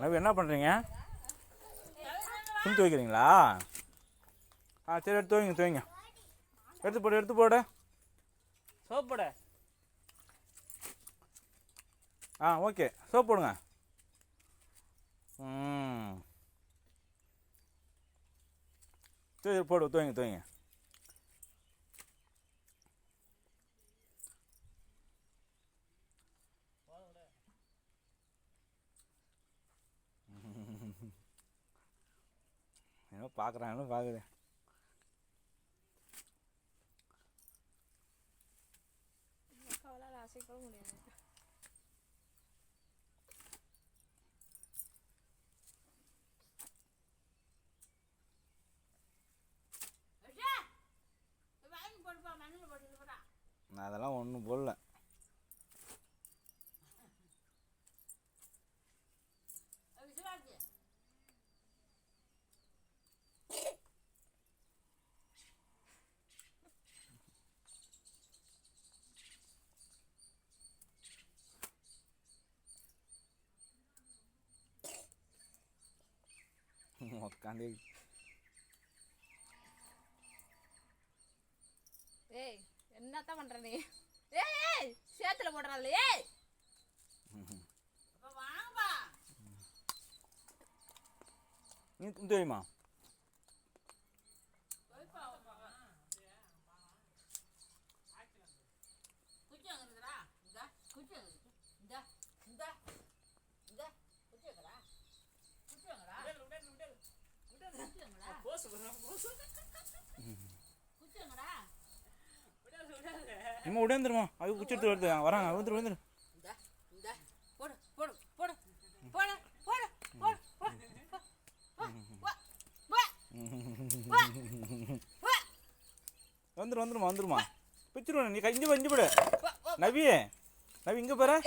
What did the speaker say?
நவி என்ன பண்ணுறீங்க துணி துவைக்கிறீங்களா? ஆ சரி எடுத்து துவைங்க துவைங்க. எடுத்து போடு எடுத்து போடு. சோப் போடு. ஆ ஓகே. சோப் போடுங்க. ம். சரி போடு துவைங்க துவைங்க. ஏதோ பார்க்குறாங்க பார்க்குது அக்காவெல்லாம் அசைக்க முடியாது நான் அதெல்லாம் ஒன்றும் போடல. உக்காந்து ஏய் என்னத்தான் பண்ற நீ? ஏய் சேத்துல போடுறாள் ஏய்! நீ துணி இம்மா உடந்துருமா அது குச்சி எடுத்து வருது வராங்க வந்துரு வந்துரு. போடு போடு போடு. போடு போடு போடு வந்துரு வந்துருமா வந்துருமா பிச்சிருவா நீ கஞ்சி வஞ்சி விடு நவி நவி இங்கே வா.